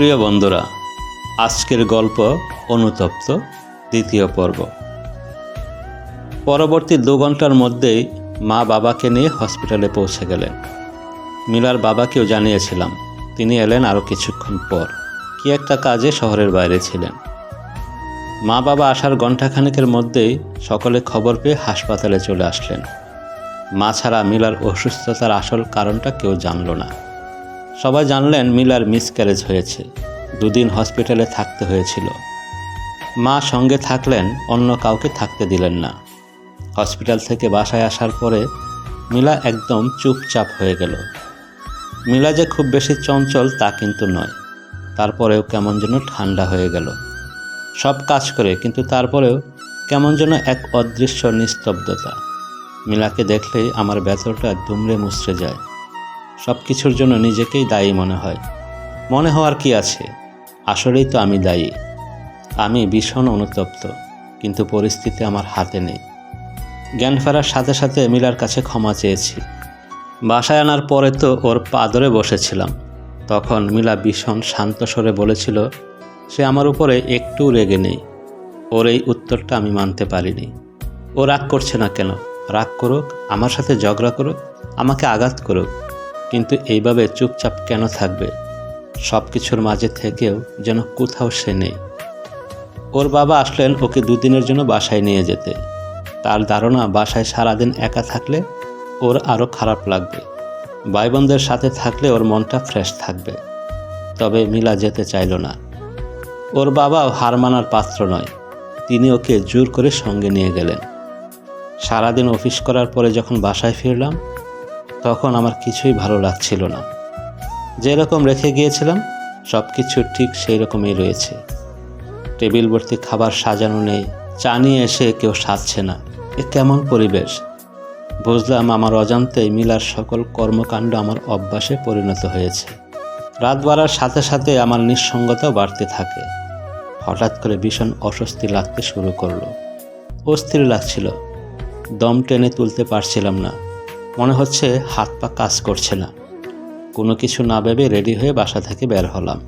প্রিয় বন্ধুরা, আজকের গল্প অনুতপ্ত দ্বিতীয় পর্ব। পরবর্তী দু ঘণ্টার মধ্যেই মা বাবাকে নিয়ে হসপিটালে পৌঁছে গেলেন। মিলার বাবাকেও জানিয়েছিলাম, তিনি এলেন আরও কিছুক্ষণ পর। কি একটা কাজে শহরের বাইরে ছিলেন। মা বাবা আসার ঘণ্টাখানেকের মধ্যেই সকলে খবর পেয়ে হাসপাতালে চলে আসলেন। মা ছাড়া মিলার অসুস্থতার আসল কারণটা কেউ জানল না। সবাই জানলেন মিলার মিসক্যারেজ হয়েছে। দুদিন হসপিটালে থাকতে হয়েছিল। মা সঙ্গে থাকলেন, অন্য কাউকে থাকতে দিলেন না। হসপিটাল থেকে বাসায় আসার পরে মিলা একদম চুপচাপ হয়ে গেল। মিলা যে খুব বেশি চঞ্চল তা কিন্তু নয়। তারপরেও কেমন যেন ঠান্ডা হয়ে গেল। সব কাজ করে, কিন্তু তারপরেও কেমন যেন এক অদৃশ্য নিস্তব্ধতা। মিলাকে দেখলেই আমার ভেতরটা দুমড়ে মুচড়ে যায়। সব কিছুর জন্য নিজেকেই দায়ী মনে হয়। মনে হওয়ার কি আছে? আসলেই তো আমি দায়ী। আমি ভীষণ অনুতপ্ত, কিন্তু পরিস্থিতি আমার হাতে নেই। জ্ঞান ফেরার সাথে সাথে মিলার কাছে ক্ষমা চেয়েছি। বাসায় আনার পরে তো ওর পাদরে বসেছিলাম। তখন মিলা ভীষণ শান্ত স্বরে বলেছিল, সে আমার উপরে একটু রেগে নেই। ওর এই উত্তরটা আমি মানতে পারিনি। ও রাগ করছে না কেন? রাগ করুক, আমার সাথে ঝগড়া করুক, আমাকে আঘাত করুক। কিন্তু এইভাবে চুপচাপ কেন থাকবে? সব কিছুর মাঝে থেকেও যেন কোথাও সে নেই। ওর বাবা আসলেন ওকে দুদিনের জন্য বাসায় নিয়ে যেতে। তার ধারণা, বাসায় সারাদিন একা থাকলে ওর আরও খারাপ লাগবে। ভাই বোনদের সাথে থাকলে ওর মনটা ফ্রেশ থাকবে। তবে মিলা যেতে চাইল না। ওর বাবাও হার মানার পাত্র নয়। তিনি ওকে জোর করে সঙ্গে নিয়ে গেলেন। সারাদিন অফিস করার পরে যখন বাসায় ফিরলাম তখন আমার কিছুই ভালো লাগছিল না। যেরকম রেখে গিয়েছিলাম সব কিছু ঠিক সেই রকমই রয়েছে। টেবিল ভর্তি খাবার সাজানো নেই, চা নিয়ে এসে কেউ সাজছে না। এ কেমন পরিবেশ? বুঝলাম আমার অজান্তেই মিলার সকল কর্মকাণ্ড আমার অভ্যাসে পরিণত হয়েছে। রাত বাড়ার সাথে সাথে আমার নিঃসঙ্গতাও বাড়তে থাকে। হঠাৎ করে ভীষণ অস্বস্তি লাগতে শুরু করল। অস্থির লাগছিল। দম টেনে তুলতে পারছিলাম না। মনে হচ্ছে হাত পা কাজ করছে না। কোনো কিছু না ভেবে রেডি হয়ে বাসা থেকে বের হলাম।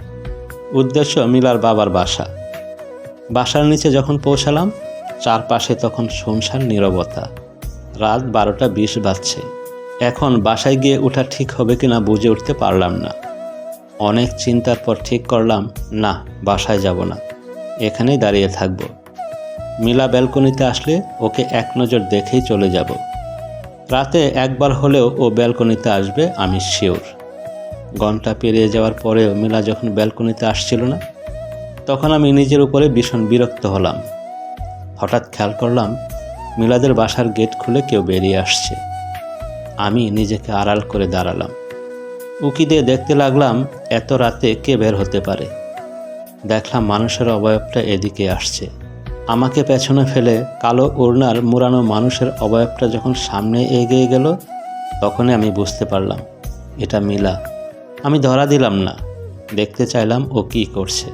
উদ্দেশ্য মিলার বাবার বাসা। বাসার নিচে যখন পৌঁছালাম, চারপাশে তখন শুনশান নীরবতা। রাত বারোটা বিশ বাজছে। এখন বাসায় গিয়ে ওঠা ঠিক হবে কি না বুঝে উঠতে পারলাম না। অনেক চিন্তার পর ঠিক করলাম, না, বাসায় যাব না। এখানেই দাঁড়িয়ে থাকব। মিলা ব্যালকনিতে আসলে ওকে এক নজর দেখেই চলে যাব। রাতে একবার হলেও ও ব্যালকনিতে আসবে, আমি শিওর। ঘণ্টা পেরিয়ে যাওয়ার পরেও মিলা যখন ব্যালকনিতে আসছিল না, তখন আমি নিজের উপরে ভীষণ বিরক্ত হলাম। হঠাৎ খেয়াল করলাম, মিলাদের বাসার গেট খুলে কেউ বেরিয়ে আসছে। আমি নিজেকে আড়াল করে দাঁড়ালাম। উকি দিয়ে দেখতে লাগলাম, এত রাতে কে বের হতে পারে। দেখলাম মানুষের অবয়বটা এদিকে আসছে। আমাকে পেছনে ফেলে কালো ওড়নার মোড়ানো মানুষের অবয়বটা যখন সামনে এগিয়ে গেল, তখনই আমি বুঝতে পারলাম, এটা মিলা। আমি ধরা দিলাম না, দেখতে চাইলাম ও কী করছে।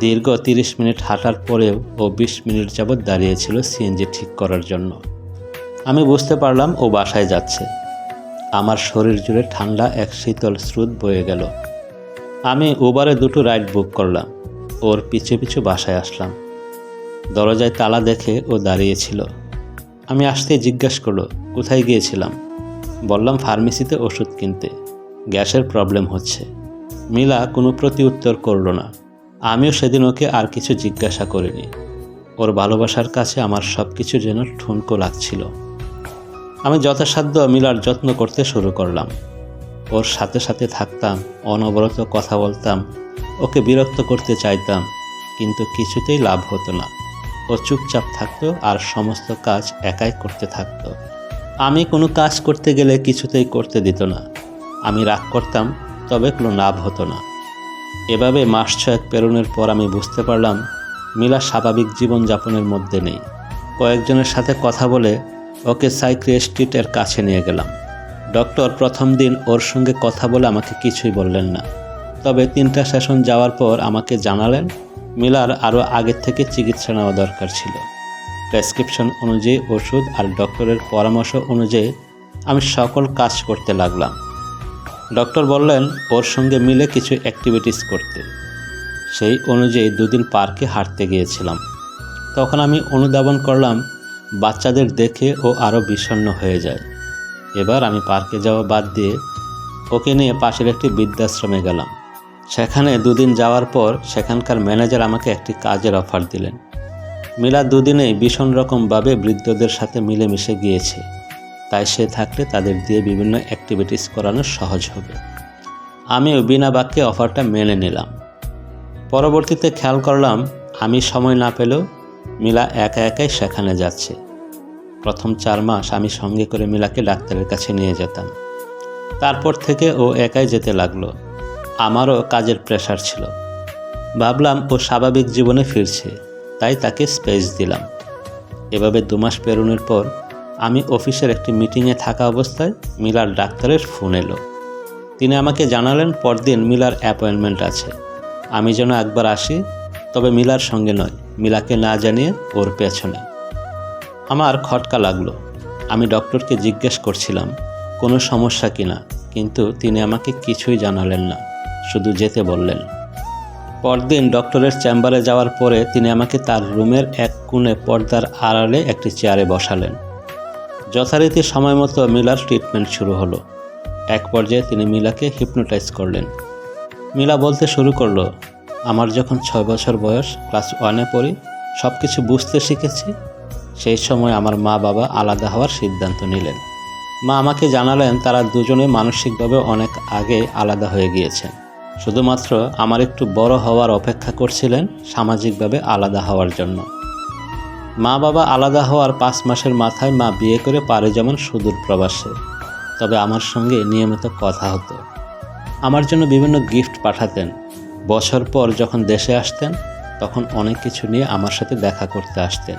দীর্ঘ তিরিশ মিনিট হাঁটার পরেও ও বিশ মিনিট যাবৎ দাঁড়িয়েছিল সিএনজি ঠিক করার জন্য। আমি বুঝতে পারলাম ও বাসায় যাচ্ছে। আমার শরীর জুড়ে ঠান্ডা এক শীতল স্রোত বয়ে গেল। আমি উবারে দুটো রাইড বুক করলাম। ওর পিছু পিছু বাসায় আসলাম। দরজায় তালা দেখে ও দাঁড়িয়েছিল। আমি আসতেই জিজ্ঞাসা করল, কোথায় গিয়েছিলাম? বললাম, ফার্মেসিতে ওষুধ কিনতে। গ্যাসের প্রবলেম হচ্ছে। মিলা কোনো প্রতি উত্তর করল না। আমিও সেদিন ওকে আর কিছু জিজ্ঞাসা করিনি। ওর ভালোবাসার কাছে আমার সব কিছু যেন ঠুনকো লাগছিল। আমি যথাসাধ্য মিলার যত্ন করতে শুরু করলাম। ওর সাথে সাথে থাকতাম, অনবরত কথা বলতাম, ওকে বিরক্ত করতে চাইতাম, কিন্তু কিছুতেই লাভ হতো না। ও চুপচাপ থাকতো আর সমস্ত কাজ একাই করতে থাকতো। আমি কোনো কাজ করতে গেলে কিছুতেই করতে দিত না। আমি রাগ করতাম, তবে কোনো লাভ হতো না। এভাবে মাস ছয়েক পেরোনোর পর আমি বুঝতে পারলাম, মিলা স্বাভাবিক জীবনযাপনের মধ্যে নেই। কয়েকজনের সাথে কথা বলে ওকে সাইক্রিয়েস্টিটের কাছে নিয়ে গেলাম। ডক্টর প্রথম দিন ওর সঙ্গে কথা বলে আমাকে কিছুই বললেন না। তবে তিনটা সেশন যাওয়ার পর আমাকে জানালেন মিলার আরও আগের থেকে চিকিৎসা নেওয়া দরকার ছিল। প্রেসক্রিপশন অনুযায়ী ওষুধ আর ডক্টরের পরামর্শ অনুযায়ী আমি সকল কাজ করতে লাগলাম। ডক্টর বললেন, ওর সঙ্গে মিলে কিছু অ্যাক্টিভিটিস করতে। সেই অনুযায়ী দুদিন পার্কে হাঁটতে গিয়েছিলাম। তখন আমি অনুধাবন করলাম, বাচ্চাদের দেখে ও আরও বিষণ্ণ হয়ে যায়। এবার আমি পার্কে যাওয়া বাদ দিয়ে ওকে নিয়ে পাশের একটি বৃদ্ধাশ্রমে গেলাম। সেখানে দুদিন যাওয়ার পর সেখানকার ম্যানেজার আমাকে একটি কাজের অফার দিলেন। মিলা দুদিনেই ভীষণ রকমভাবে বৃদ্ধদের সাথে মিলেমিশে গিয়েছে। তাই সে থাকলে তাদের দিয়ে বিভিন্ন অ্যাক্টিভিটিস করানো সহজ হবে। আমিও বিনা বাক্যে অফারটা মেনে নিলাম। পরবর্তীতে খেয়াল করলাম, আমি সময় না পেলেও মিলা একা একাই সেখানে যাচ্ছে। প্রথম চার মাস আমি সঙ্গে করে মিলাকে ডাক্তারের কাছে নিয়ে যেতাম। তারপর থেকে ও একাই যেতে লাগল। আমারও কাজের প্রেশার ছিল। ভাবলাম ও স্বাভাবিক জীবনে ফিরছে, তাই তাকে স্পেস দিলাম। এভাবে দু মাস পেরোনোর পর আমি অফিসের একটি মিটিংয়ে থাকা অবস্থায় মিলার ডাক্তারের ফোন এলো। তিনি আমাকে জানালেন পরদিন মিলার অ্যাপয়েন্টমেন্ট আছে। আমি যেন একবার আসি, তবে মিলার সঙ্গে নয়, মিলাকে না জানিয়ে ওর পেছনে। আমার খটকা লাগল। আমি ডক্টরকে জিজ্ঞেস করছিলাম, কোনো সমস্যা কিনা কিন্তু তিনি আমাকে কিছুই জানালেন না। শুধু যেতে বললেন। পরদিন ডক্টরের চেম্বারে যাওয়ার পরে তিনি আমাকে তার রুমের এক কোণে পর্দার আড়ালে একটি চেয়ারে বসালেন। যথারীতি সময় মতো মিলার ট্রিটমেন্ট শুরু হলো। এক পর্যায়ে তিনি মিলাকে হিপনোটাইজ করলেন। মিলা বলতে শুরু করল, আমার যখন ছয় বছর বয়স, ক্লাস ওয়ানে পড়ি সব কিছু বুঝতে শিখেছি। সেই সময় আমার মা বাবা আলাদা হওয়ার সিদ্ধান্ত নিলেন। মা আমাকে জানালেন তারা দুজনে মানসিকভাবে অনেক আগে আলাদা হয়ে গিয়েছেন। শুধুমাত্র আমার একটু বড় হওয়ার অপেক্ষা করছিলেন সামাজিকভাবে আলাদা হওয়ার জন্য। মা বাবা আলাদা হওয়ার পাঁচ মাসের মাথায় মা বিয়ে করে পারে যেমন সুদূর প্রবাসে। তবে আমার সঙ্গে নিয়মিত কথা হতো। আমার জন্য বিভিন্ন গিফট পাঠাতেন। বছর পর যখন দেশে আসতেন, তখন অনেক কিছু নিয়ে আমার সাথে দেখা করতে আসতেন।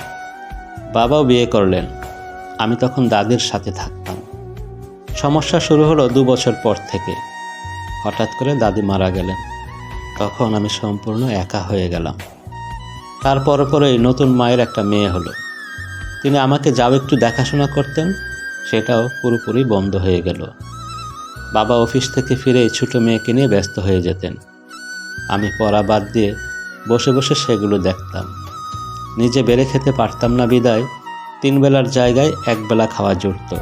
বাবাও বিয়ে করলেন। আমি তখন দাদির সাথে থাকতাম। সমস্যা শুরু হলো দু বছর পর থেকে। হঠাৎ করে দাদি মারা গেলেন। তখন আমি সম্পূর্ণ একা হয়ে গেলাম। তারপর পরেই নতুন মায়ের একটা মেয়ে হলো। তিনি আমাকে যাও একটু দেখাশোনা করতেন, সেটাও পুরোপুরি বন্ধ হয়ে গেল। বাবা অফিস থেকে ফিরে ছোটো মেয়েকে নিয়ে ব্যস্ত হয়ে যেতেন। আমি পড়া বাদ দিয়ে বসে বসে সেগুলো দেখতাম। নিজে বেড়ে খেতে পারতাম না বিদায় তিন বেলার জায়গায় এক বেলা খাওয়া জুটত।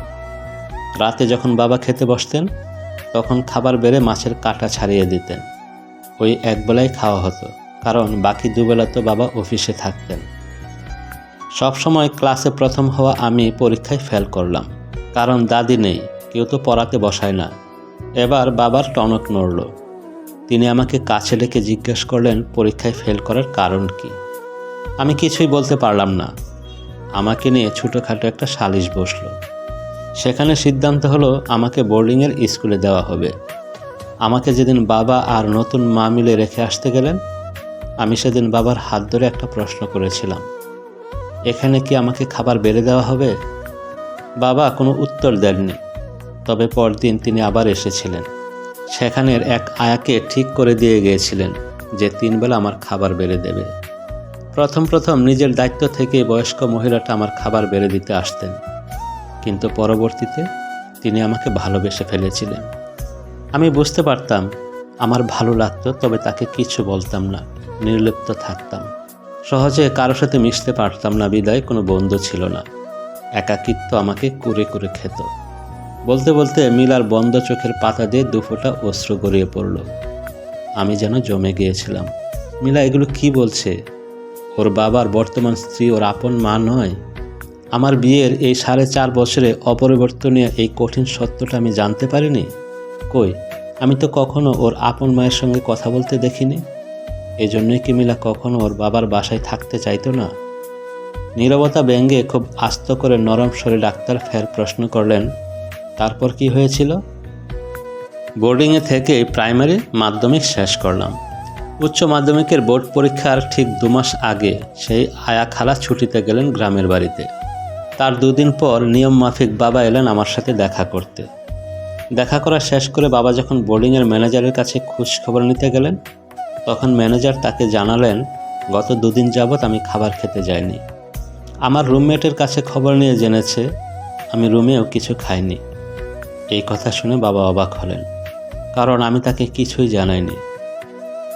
রাতে যখন বাবা খেতে বসতেন তখন খাবার বেড়ে মাছের কাটা ছাড়িয়ে দিতেন। ওই এক বেলায় খাওয়া হতো, কারণ বাকি দুবেলা তো বাবা অফিসে থাকতেন। সব সময় ক্লাসে প্রথম হওয়া আমি পরীক্ষায় ফেল করলাম, কারণ দাদি নেই, কেউ তো পড়াতে বসায় না। এবার বাবার টনক নড়ল। তিনি আমাকে কাছে ডেকে জিজ্ঞেস করলেন, পরীক্ষায় ফেল করার কারণ কি? আমি কিছুই বলতে পারলাম না। আমাকে নিয়ে ছোটোখাটো একটা সালিশ বসল। সেখানে সিদ্ধান্ত হলো আমাকে বোর্ডিংয়ের স্কুলে দেওয়া হবে। আমাকে যেদিন বাবা আর নতুন মা মিলে রেখে আসতে গেলেন, আমি সেদিন বাবার হাত ধরে একটা প্রশ্ন করেছিলাম। এখানে কি আমাকে খাবার বেড়ে দেওয়া হবে? বাবা কোনো উত্তর দেননি, তবে পরদিন তিনি আবার এসেছিলেন। সেখানের এক আয়াকে ঠিক করে দিয়ে গিয়েছিলেন যে তিনবেলা আমার খাবার বেড়ে দেবে। প্রথম প্রথম নিজের দায়িত্ব থেকে বয়স্ক মহিলাটা আমার খাবার বেড়ে দিতে আসতেন। কিন্তু পরবর্তীতে তিনি আমাকে ভালোবেসে ফেলেছিলেন। আমি বুঝতে পারতাম, আমার ভালো লাগতো, তবে তাকে কিছু বলতাম না, নির্লিপ্ত থাকতাম। সহজে কারোর সাথে মিশতে পারতাম না, বিদায় কোনো বন্ধু ছিল না। একাকিত্ব আমাকে কুরে কুরে খেত। বলতে বলতে মিলার বন্ধ চোখের পাতা দিয়ে দুফোটা অস্ত্র গড়িয়ে পড়ল। আমি যেন জমে গিয়েছিলাম। মিলা, এগুলো কি বলছে? ওর বাবার বর্তমান স্ত্রী ওর আপন মা নয়? আমার বিয়ের এই সাড়ে চার বছরে অপরিবর্তনীয় এই কঠিন সত্যটা আমি জানতে পারিনি? কই, আমি তো কখনো ওর আপন মায়ের সঙ্গে কথা বলতে দেখিনি। এজন্যই কি মিলা কখনো ওর বাবার বাসায় থাকতে চাইতো না? নীরবতা ব্যঙ্গে খুব আস্ত করে নরম স্বরে ডাক্তার ফের প্রশ্ন করলেন, তারপর কি হয়েছিল? বোর্ডিংয়ে থেকে প্রাইমারি মাধ্যমিক শেষ করলাম। উচ্চ মাধ্যমিকের বোর্ড পরীক্ষার ঠিক দু মাস আগে সেই আয়া খালা ছুটিতে গেলেন গ্রামের বাড়িতে। তার দুদিন পর নিয়ম মাফিক বাবা এলেন আমার সাথে দেখা করতে। দেখা করা শেষ করে বাবা যখন বোর্ডিংয়ের ম্যানেজারের কাছে খোঁজ খবর নিতে গেলেন, তখন ম্যানেজার তাকে জানালেন, গত দুদিন যাবৎ আমি খাবার খেতে যাইনি। আমার রুমমেটের কাছে খবর নিয়ে জেনেছে, আমি রুমেও কিছু খাইনি। এই কথা শুনে বাবা অবাক হলেন, কারণ আমি তাকে কিছুই জানাইনি।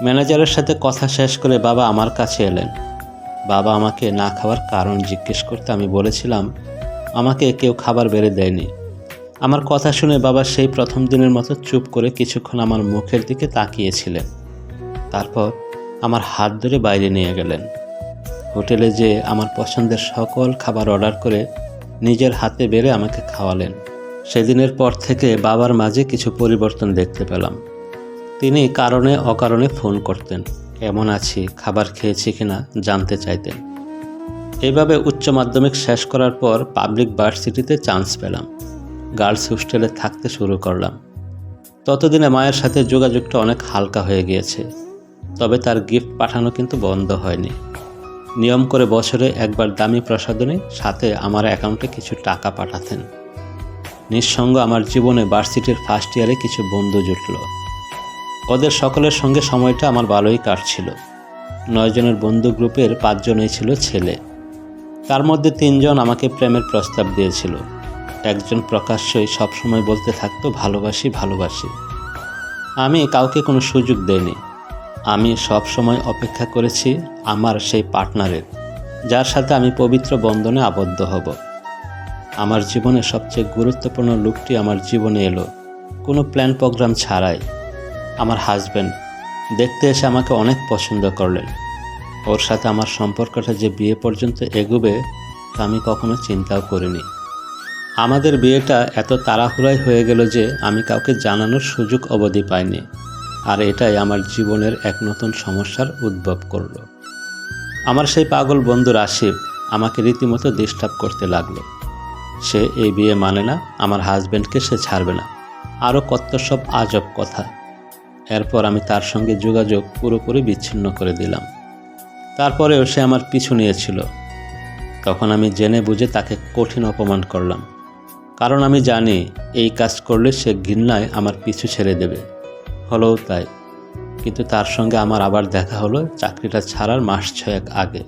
ম্যানেজারের সাথে কথা শেষ করে বাবা আমার কাছে এলেন। বাবা আমাকে না খাওয়ার কারণ জিজ্ঞেস করতে আমি বলেছিলাম, আমাকে কেউ খাবার বেড়ে দেয়নি। আমার কথা শুনে বাবা সেই প্রথম দিনের মতো চুপ করে কিছুক্ষণ আমার মুখের দিকে তাকিয়েছিলেন। তারপর আমার হাত ধরে বাইরে নিয়ে গেলেন। হোটেলে যে আমার পছন্দের সকল খাবার অর্ডার করে নিজের হাতে বেড়ে আমাকে খাওয়ালেন, সেদিনের পর থেকে বাবার মাঝে কিছু পরিবর্তন দেখতে পেলাম। তিনি কারণে অকারণে ফোন করতেন। কেমন আছি, খাবার খেয়েছি কিনা জানতে চাইতেন। এইভাবে উচ্চ মাধ্যমিক শেষ করার পর পাবলিক ভার্সিটিতে চান্স পেলাম। গার্লস হোস্টেলে থাকতে শুরু করলাম। ততদিনে মায়ের সাথে যোগাযোগটা অনেক হালকা হয়ে গিয়েছে। তবে তার গিফট পাঠানো কিন্তু বন্ধ হয়নি। নিয়ম করে বছরে একবার দামি প্রসাধনী, সাথে আমার অ্যাকাউন্টে কিছু টাকা পাঠাতেন। নিঃসঙ্গ আমার জীবনে ভার্সিটির ফার্স্ট ইয়ারে কিছু বন্ধু জুটল। ওদের সকলের সঙ্গে সময়টা আমার ভালোই কাটছিল। নয়জনের বন্ধু গ্রুপের পাঁচজনই ছিল ছেলে। তার মধ্যে তিনজন আমাকে প্রেমের প্রস্তাব দিয়েছিল। একজন প্রকাশ্যই সবসময় বলতে থাকতো, ভালোবাসি ভালোবাসি। আমি কাউকে কোনো সুযোগ দেইনি। আমি সব সময় অপেক্ষা করেছি আমার সেই পার্টনারের, যার সাথে আমি পবিত্র বন্ধনে আবদ্ধ হব। আমার জীবনে সবচেয়ে গুরুত্বপূর্ণ লোকটি আমার জীবনে এলো। কোনো প্ল্যান প্রোগ্রাম ছাড়াই। আমার হাজব্যান্ড দেখতে এসে আমাকে অনেক পছন্দ করলেন। ওর সাথে আমার সম্পর্কটা যে বিয়ে পর্যন্ত এগোবে তা আমি কখনো চিন্তাও করিনি। আমাদের বিয়েটা এত তাড়াহুড়াই হয়ে গেল যে আমি কাউকে জানানোর সুযোগ অবধি পাইনি। আর এটাই আমার জীবনের এক নতুন সমস্যার উদ্ভব করল। আমার সেই পাগল বন্ধু রাশিব আমাকে রীতিমতো ডিস্টার্ব করতে লাগল। সে এই বিয়ে মানে না, আমার হাজব্যান্ডকে সে ছাড়বে না। আরও কত সব আজব কথা। এরপর আমি তার সঙ্গে যোগাযোগ পুরোপুরি বিচ্ছিন্ন করে দিলাম। তারপরেও সে আমার পিছু নিয়েছিল। তখন আমি জেনে বুঝে তাকে কঠিন অপমান করলাম। কারণ আমি জানি, এই কাজ করলে সে ঘৃণায় আমার পিছু ছেড়ে দেবে। হলেও তাই। কিন্তু তার সঙ্গে আমার আবার দেখা হলো চাকরিটা ছাড়ার মাস ছয়েক আগে।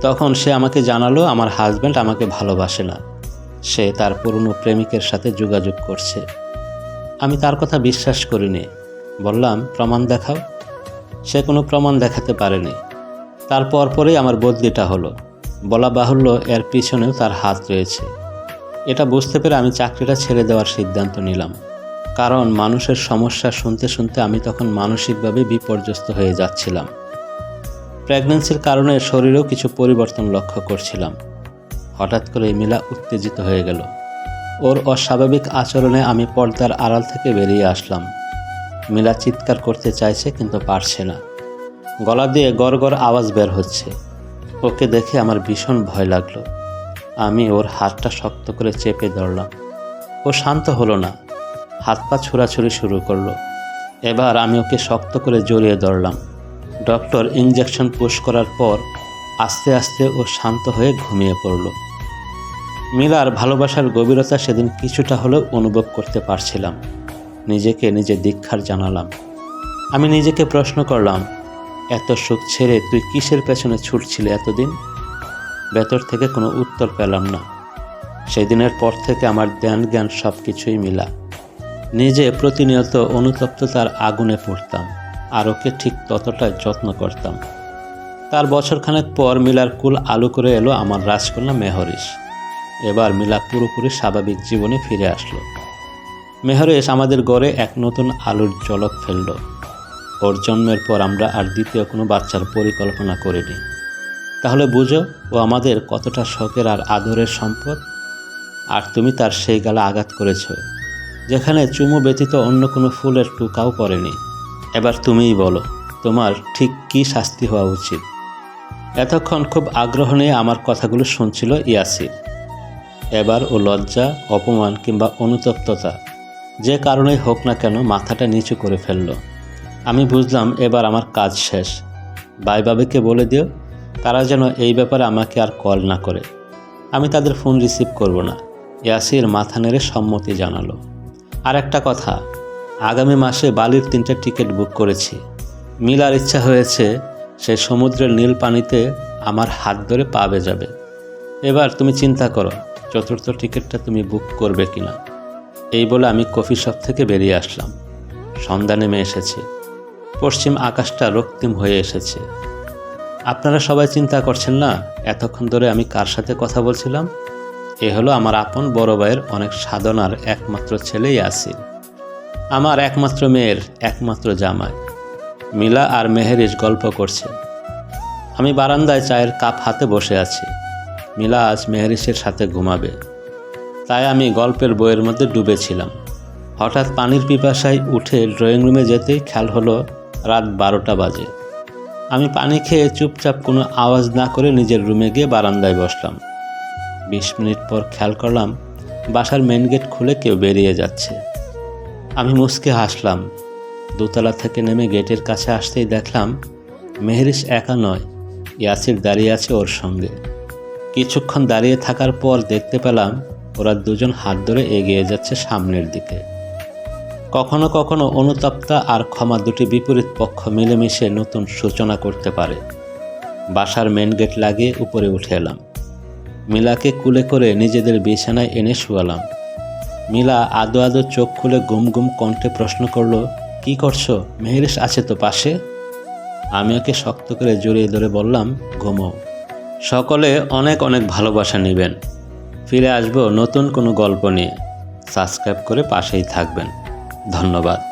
তখন সে আমাকে জানালো, আমার হাজব্যান্ড আমাকে ভালোবাসে না। সে তার পুরনো প্রেমিকের সাথে যোগাযোগ করছে। আমি তার কথা বিশ্বাস করিনি। বললাম, প্রমাণ দেখাও। সে কোনো প্রমাণ দেখাতে পারেনি। তারপর পরেই আমার বদলিটা হলো। বলা বাহুল্য এর পিছনেও তার হাত রয়েছে। এটা বুঝতে পেরে আমি চাকরিটা ছেড়ে দেওয়ার সিদ্ধান্ত নিলাম। কারণ মানুষের সমস্যা শুনতে শুনতে আমি তখন মানসিকভাবে বিপর্যস্ত হয়ে যাচ্ছিলাম। প্রেগন্যান্সির কারণে শরীরেও কিছু পরিবর্তন লক্ষ্য করছিলাম। হঠাৎ করে মিলা উত্তেজিত হয়ে গেল। ওর অস্বাভাবিক আচরণে আমি পর্দার আড়াল থেকে বেরিয়ে আসলাম। মিলা চিৎকার করতে চাইছে কিন্তু পারছে না। গলা দিয়ে গড় গড় আওয়াজ বের হচ্ছে। ওকে দেখে আমার ভীষণ ভয় লাগল। আমি ওর হাতটা শক্ত করে চেপে ধরলাম। ও শান্ত হলো না। হাত পা ছোড়াছুড়ি শুরু করল। এবার আমি ওকে শক্ত করে জড়িয়ে ধরলাম। ডক্টর ইঞ্জেকশন পুশ করার পর আস্তে আস্তে ও শান্ত হয়ে ঘুমিয়ে পড়ল। মিলার ভালোবাসার গভীরতা সেদিন কিছুটা হলেও অনুভব করতে পারছিলাম। নিজেকে নিজে দীক্ষার জানালাম। আমি নিজেকে প্রশ্ন করলাম, এত সুখ ছেড়ে তুই কিসের পেছনে ছুটছিলে এতদিন? ভেতর থেকে কোনো উত্তর পেলাম না। সেদিনের পর থেকে আমার ধ্যান জ্ঞান সব কিছুই মিলা। নিজে প্রতিনিয়ত অনুতপ্ততার আগুনে পড়তাম আর ওকে ঠিক ততটাই যত্ন করতাম। তার বছরখানেক পর মিলার কুল আলু করে এলো আমার রাজকন্যা মেহরিস এবার মিলা পুরোপুরি স্বাভাবিক জীবনে ফিরে আসলো। মেহরেশ আমাদের গড়ে এক নতুন আলুর জলক ফেলল। ওর জন্মের পর আমরা আর দ্বিতীয় কোনো বাচ্চার পরিকল্পনা করিনি। তাহলে বুঝো, ও আমাদের কতটা শখের আর আদরের সম্পদ? আর তুমি তার সেই গালা আঘাত করেছ, যেখানে চুমু ব্যতীত অন্য কোনো ফুলের টুকাও করেনি এবার তুমিই বলো, তোমার ঠিক কী শাস্তি হওয়া উচিত? এতক্ষণ খুব আগ্রহ নিয়ে আমার কথাগুলো শুনছিল ইয়াসির। এবার ও লজ্জা, অপমান কিংবা অনুতপ্ততা যে কারণেই হোক না কেন মাথাটা নিচু করে ফেলল। আমি বুঝলাম এবার আমার কাজ শেষ। বাইবাবেকে বলে দিও, তারা যেন এই ব্যাপারে আমাকে আর কল না করে। আমি তাদের ফোন রিসিভ করব না। ইয়াসির মাথা নেড়ে সম্মতি জানালো। আর একটা কথা, আগামী মাসে বালির তিনটে টিকিট বুক করেছি। মিলার ইচ্ছা হয়েছে সে সমুদ্রের নীল পানিতে আমার হাত ধরে পাবে যাবে এবার তুমি চিন্তা করো, চতুর্থ টিকিটটা তুমি বুক করবে কিনা। এই বলে আমি কফি শপ থেকে বেরিয়ে আসলাম। সন্ধ্যা নেমে এসেছে। পশ্চিম আকাশটা রক্তিম হয়ে এসেছে। আপনারা সবাই চিন্তা করছেন না, এতক্ষণ ধরে আমি কার সাথে কথা বলছিলাম? এ হলো আমার আপন বড় ভাইয়ের অনেক সাধনার একমাত্র ছেলেই আসিল আমার একমাত্র মেয়ের একমাত্র জামাই। মিলা আর মেহেরিস গল্প করছে। আমি বারান্দায় চায়ের কাপ হাতে বসে আছি। মিলা আজ মেহেরিসের সাথে ঘুমাবে। তাই আমি গল্পের বইয়ের মধ্যে ডুবেছিলাম। হঠাৎ পানির পিপাসায় উঠে ড্রয়িং রুমে যেতেই খেয়াল হলো রাত বারোটা বাজে। আমি পানি খেয়ে চুপচাপ কোনো আওয়াজ না করে নিজের রুমে গিয়ে বারান্দায় বসলাম। বিশ মিনিট পর খেয়াল করলাম বাসার মেন গেট খুলে কেউ বেরিয়ে যাচ্ছে। আমি মুসকে হাসলাম। দোতলা থেকে নেমে গেটের কাছে আসতেই দেখলাম মেহরিস একা নয়, ইয়াসির দাঁড়িয়ে আছে ওর সঙ্গে। কিছুক্ষণ দাঁড়িয়ে থাকার পর দেখতে পেলাম ওরা দুজন হাত ধরে এগিয়ে যাচ্ছে সামনের দিকে। কখনো কখনো অনুতপ্তা আর ক্ষমা দুটি বিপরীত পক্ষ মিলেমিশে নতুন সূচনা করতে পারে। বাসার মেন গেট লাগিয়ে উপরে উঠে এলাম। মিলাকে কুলে করে নিজেদের বিছানায় এনে শুয়ালাম। মিলা আদো আদো চোখ খুলে গুম গুম কণ্ঠে প্রশ্ন করল, কি করছ? মেহেরিস আছে তো পাশে? আমি ওকে শক্ত করে জড়িয়ে ধরে বললাম, ঘুমো। সকলে অনেক অনেক ভালোবাসা নেবেন। ফিরে আসব নতুন কোনো গল্প নিয়ে। সাবস্ক্রাইব করে পাশেই থাকবেন। ধন্যবাদ।